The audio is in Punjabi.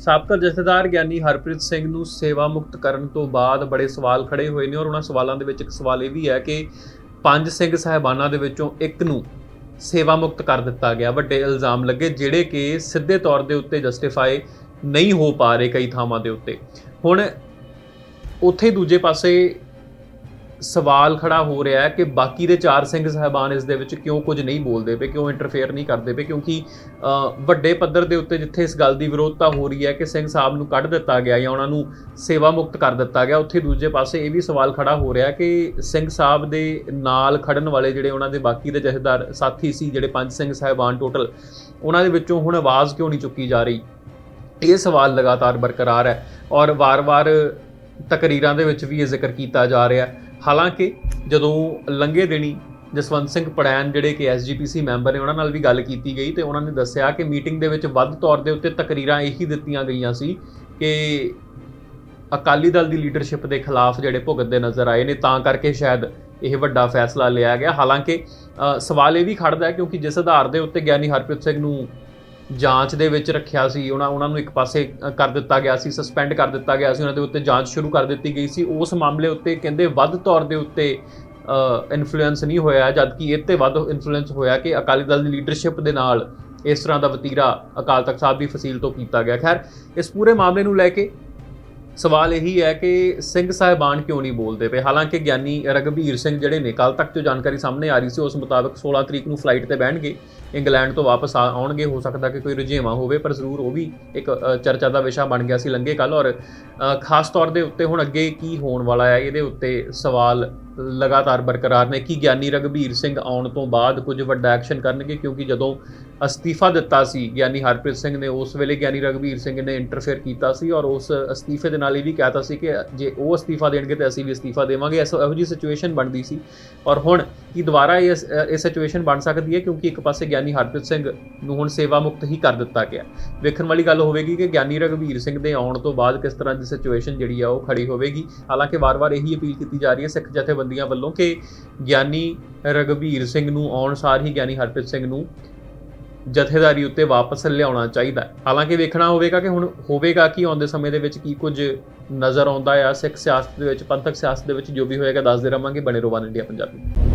ਸਾਬਕਾ ਜਥੇਦਾਰ ਗਿਆਨੀ ਹਰਪ੍ਰੀਤ ਸਿੰਘ ਨੂੰ ਸੇਵਾ ਮੁਕਤ ਕਰਨ ਤੋਂ ਬਾਅਦ ਬੜੇ ਸਵਾਲ ਖੜੇ ਹੋਏ ਨੇ ਔਰ ਉਹਨਾਂ ਸਵਾਲਾਂ ਦੇ ਵਿੱਚ ਇੱਕ ਸਵਾਲ ਇਹ ਵੀ ਹੈ ਕਿ ਪੰਜ ਸਿੰਘ ਸਾਹਿਬਾਨਾਂ ਦੇ ਵਿੱਚੋਂ ਇੱਕ ਨੂੰ ਸੇਵਾ ਮੁਕਤ ਕਰ ਦਿੱਤਾ ਗਿਆ। ਵੱਡੇ ਇਲਜ਼ਾਮ ਲੱਗੇ ਜਿਹੜੇ ਕਿ ਸਿੱਧੇ ਤੌਰ ਦੇ ਉੱਤੇ ਜਸਟੀਫਾਈ ਨਹੀਂ ਹੋ ਪਾ ਰਹੇ ਕਈ ਥਾਵਾਂ ਦੇ ਉੱਤੇ। ਹੁਣ ਉੱਥੇ ਦੂਜੇ ਪਾਸੇ ਸਵਾਲ ਖੜਾ ਹੋ ਰਿਹਾ ਹੈ ਕਿ ਬਾਕੀ ਦੇ ਚਾਰ ਸਿੰਘ ਸਾਹਿਬਾਨ ਇਸ ਦੇ ਵਿੱਚ ਕਿਉਂ ਕੁਝ ਨਹੀਂ ਬੋਲਦੇ ਪਏ, ਕਿਉਂ ਇੰਟਰਫੇਅਰ ਨਹੀਂ ਕਰਦੇ ਪਏ, ਕਿਉਂਕਿ ਵੱਡੇ ਪੱਧਰ ਦੇ ਉੱਤੇ ਜਿੱਥੇ ਇਸ ਗੱਲ ਦੀ ਵਿਰੋਧਤਾ ਹੋ ਰਹੀ ਹੈ ਕਿ ਸਿੰਘ ਸਾਹਿਬ ਨੂੰ ਕੱਢ ਦਿੱਤਾ ਗਿਆ ਜਾਂ ਉਹਨਾਂ ਨੂੰ ਸੇਵਾ ਮੁਕਤ ਕਰ ਦਿੱਤਾ ਗਿਆ, ਉੱਥੇ ਦੂਜੇ ਪਾਸੇ ਇਹ ਵੀ ਸਵਾਲ ਖੜਾ ਹੋ ਰਿਹਾ ਕਿ ਸਿੰਘ ਸਾਹਿਬ ਦੇ ਨਾਲ ਖੜਨ ਵਾਲੇ ਜਿਹੜੇ ਉਹਨਾਂ ਦੇ ਬਾਕੀ ਦੇ ਜਥੇਦਾਰ ਸਾਥੀ ਸੀ, ਜਿਹੜੇ ਪੰਜ ਸਿੰਘ ਸਾਹਿਬਾਨ ਟੋਟਲ ਉਹਨਾਂ ਦੇ ਵਿੱਚੋਂ ਹੁਣ ਆਵਾਜ਼ ਕਿਉਂ ਨਹੀਂ ਚੁੱਕੀ ਜਾ ਰਹੀ? ਇਹ ਸਵਾਲ ਲਗਾਤਾਰ ਬਰਕਰਾਰ ਹੈ ਔਰ ਵਾਰ-ਵਾਰ ਤਕਰੀਰਾਂ ਦੇ ਵਿੱਚ ਵੀ ਇਹ ਜ਼ਿਕਰ ਕੀਤਾ ਜਾ ਰਿਹਾ ਹਾਲਾਂਕਿ ਜਦੋਂ ਲੰਗੇ ਦੇਣੀ ਜਸਵੰਤ ਸਿੰਘ ਪੜੈਨ ਜਿਹੜੇ ਕਿ ਐਸਜੀਪੀਸੀ ਮੈਂਬਰ ਨੇ ਉਹਨਾਂ ਨਾਲ ਵੀ ਗੱਲ ਕੀਤੀ ਗਈ ਤੇ ਉਹਨਾਂ ਨੇ ਦੱਸਿਆ ਕਿ ਮੀਟਿੰਗ ਦੇ ਵਿੱਚ ਵੱਧ ਤੌਰ ਦੇ ਉੱਤੇ ਤਕਰੀਰਾਂ ਇਹੀ ਦਿੱਤੀਆਂ ਗਈਆਂ ਸੀ ਕਿ ਅਕਾਲੀ ਦਲ ਦੀ ਲੀਡਰਸ਼ਿਪ ਦੇ ਖਿਲਾਫ ਜਿਹੜੇ ਭੁਗਤਦੇ ਨਜ਼ਰ ਆਏ ਨੇ, ਤਾਂ ਕਰਕੇ ਸ਼ਾਇਦ ਇਹ ਵੱਡਾ ਫੈਸਲਾ ਲਿਆ ਗਿਆ। ਹਾਲਾਂਕਿ ਸਵਾਲ ਇਹ ਵੀ ਖੜਦਾ ਹੈ ਕਿਉਂਕਿ ਜਿਸ ਆਧਾਰ ਦੇ ਉੱਤੇ ਗਿਆਨੀ ਹਰਪ੍ਰੀਤ ਸਿੰਘ ਨੂੰ ਜਾਂਚ ਦੇ ਵਿੱਚ ਰੱਖਿਆ ਸੀ, ਉਹਨਾਂ ਉਹਨਾਂ ਨੂੰ ਇੱਕ ਪਾਸੇ ਕਰ ਦਿੱਤਾ ਗਿਆ ਸੀ ਸਸਪੈਂਡ ਕਰ ਦਿੱਤਾ ਗਿਆ ਸੀ, ਉਹਨਾਂ ਦੇ ਉੱਤੇ ਜਾਂਚ ਸ਼ੁਰੂ ਕਰ ਦਿੱਤੀ ਗਈ ਸੀ। ਉਸ ਮਾਮਲੇ ਉੱਤੇ ਕਹਿੰਦੇ ਵੱਧ ਤੌਰ ਦੇ ਉੱਤੇ ਇਨਫਲੂਐਂਸ ਨਹੀਂ ਹੋਇਆ, ਜਦਕਿ ਇਹ ਤੇ ਵੱਧ ਇਨਫਲੂਐਂਸ ਹੋਇਆ ਕਿ ਅਕਾਲੀ ਦਲ ਦੀ ਲੀਡਰਸ਼ਿਪ ਦੇ ਨਾਲ ਇਸ ਤਰ੍ਹਾਂ ਦਾ ਵਤੀਰਾ ਅਕਾਲ ਤਖਤ ਸਾਹਿਬ ਦੀ ਫਸੀਲ ਤੋਂ ਕੀਤਾ ਗਿਆ। ਖੈਰ, ਇਸ ਪੂਰੇ ਮਾਮਲੇ ਨੂੰ ਲੈ ਕੇ ਸਵਾਲ ਇਹੀ ਹੈ ਕਿ ਸਿੰਘ ਸਾਹਿਬਾਨ ਕਿਉਂ ਨਹੀਂ ਬੋਲਦੇ ਪਏ? ਹਾਲਾਂਕਿ ਗਿਆਨੀ ਰਗਵੀਰ ਸਿੰਘ ਜਿਹੜੇ ਨੇ ਕੱਲ ਤੱਕ ਜੋ ਜਾਣਕਾਰੀ ਸਾਹਮਣੇ ਆ ਰਹੀ ਸੀ, ਉਸ ਮੁਤਾਬਕ 16 ਤਰੀਕ ਨੂੰ ਫਲਾਈਟ ਤੇ ਬਹਿਣਗੇ। ਇੰਗਲੈਂਡ ਤੋਂ ਵਾਪਸ ਆ- ਆਉਣਗੇ, ਹੋ ਸਕਦਾ ਕਿ ਕੋਈ ਰੁਝੇਵਾਂ ਹੋਵੇ, ਪਰ ਜ਼ਰੂਰ ਉਹ ਵੀ ਇੱਕ ਚਰਚਾ ਦਾ ਵਿਸ਼ਾ ਬਣ ਗਿਆ ਸੀ ਲੰਗੇ ਕੱਲ ਔਰ ਖਾਸ ਤੌਰ ਦੇ ਉੱਤੇ ਹੁਣ ਅੱਗੇ ਕੀ ਹੋਣ ਵਾਲਾ ਹੈ, ਇਹਦੇ ਉੱਤੇ ਸਵਾਲ ਲਗਾਤਾਰ ਬਰਕਰਾਰ ਨੇ। ਕਿ ਗਿਆਨੀ ਰਗਵੀਰ ਸਿੰਘ ਆਉਣ ਤੋਂ ਬਾਅਦ ਕੁਝ ਵੱਡਾ ਐਕਸ਼ਨ ਕਰਨਗੇ? ਕਿਉਂਕਿ ਜਦੋਂ ਅਸਤੀਫਾ ਦਿੱਤਾ ਸੀ ਗਿਆਨੀ ਹਰਪ੍ਰੀਤ ਸਿੰਘ ਨੇ, ਉਸ ਵੇਲੇ ਗਿਆਨੀ ਰਗਵੀਰ ਸਿੰਘ ਨੇ ਇੰਟਰਫੇਅਰ ਕੀਤਾ ਸੀ ਔਰ ਉਸ ਅਸਤੀਫੇ ਦੇ ਨਾਲ ਇਹ ਵੀ ਕਹਿਤਾ ਸੀ ਕਿ ਜੇ ਉਹ ਅਸਤੀਫਾ ਦੇਣਗੇ ਤਾਂ ਅਸੀਂ ਵੀ ਅਸਤੀਫਾ ਦੇਵਾਂਗੇ। ਐਸੋ ਇਹੋ ਜੀ ਸਿਚੁਏਸ਼ਨ ਬਣਦੀ ਸੀ। ਔਰ ਹੁਣ ਕਿ ਦੁਬਾਰਾ ਇਹ ਇਹ ਸਿਚੁਏਸ਼ਨ ਬਣ ਸਕਦੀ ਹੈ ਕਿਉਂਕਿ ਇੱਕ ਪਾਸੇ ਗਿਆਨੀ ਹਰਪ੍ਰੀਤ ਸਿੰਘ ਨੂੰ ਹੁਣ ਸੇਵਾ ਮੁਕਤ ਹੀ ਕਰ ਦਿੱਤਾ ਗਿਆ। ਵੇਖਣ ਵਾਲੀ ਗੱਲ ਹੋਵੇਗੀ ਕਿ ਗਿਆਨੀ ਰਗਵੀਰ ਸਿੰਘ ਦੇ ਆਉਣ ਤੋਂ ਬਾਅਦ ਕਿਸ ਤਰ੍ਹਾਂ ਦੀ ਸਿਚੁਏਸ਼ਨ ਜਿਹੜੀ ਆ ਉਹ ਖੜੀ ਹੋਵੇਗੀ। ਹਾਲਾਂਕਿ ਵਾਰ-ਵਾਰ ਇਹੀ ਅਪੀਲ ਕੀਤੀ ਜਾ ਰਹੀ ਹੈ ਸਿੱਖ ਜਥੇਬੰਦੀਆਂ ਵੱਲੋਂ ਕਿ ਗਿਆਨੀ ਰਗਵੀਰ ਸਿੰਘ ਨੂੰ ਆਉਣ ਸਾਰ ਹੀ ਗਿਆਨੀ ਹਰਪ੍ਰੀਤ ਸਿੰਘ ਨੂੰ ਜਥੇਦਾਰੀ ਉੱਤੇ ਵਾਪਸ ਲਿਆਉਣਾ ਚਾਹੀਦਾ ਹੈ। ਹਾਲਾਂਕਿ ਵੇਖਣਾ ਹੋਵੇਗਾ ਕਿ ਹੁਣ ਹੋਵੇਗਾ ਕਿ, ਆਉਂਦੇ ਸਮੇਂ ਦੇ ਵਿੱਚ ਕੀ ਕੁਝ ਨਜ਼ਰ ਆਉਂਦਾ ਆ। ਸਿੱਖ ਸਿਆਸਤ ਦੇ ਵਿੱਚ, ਪੰਥਕ ਸਿਆਸਤ ਦੇ ਵਿੱਚ ਜੋ ਵੀ ਹੋਏਗਾ, ਦੱਸਦੇ ਰਵਾਂਗੇ। ਬਣੇ ਰਹੋ ਵਨ ਇੰਡੀਆ ਪੰਜਾਬੀ।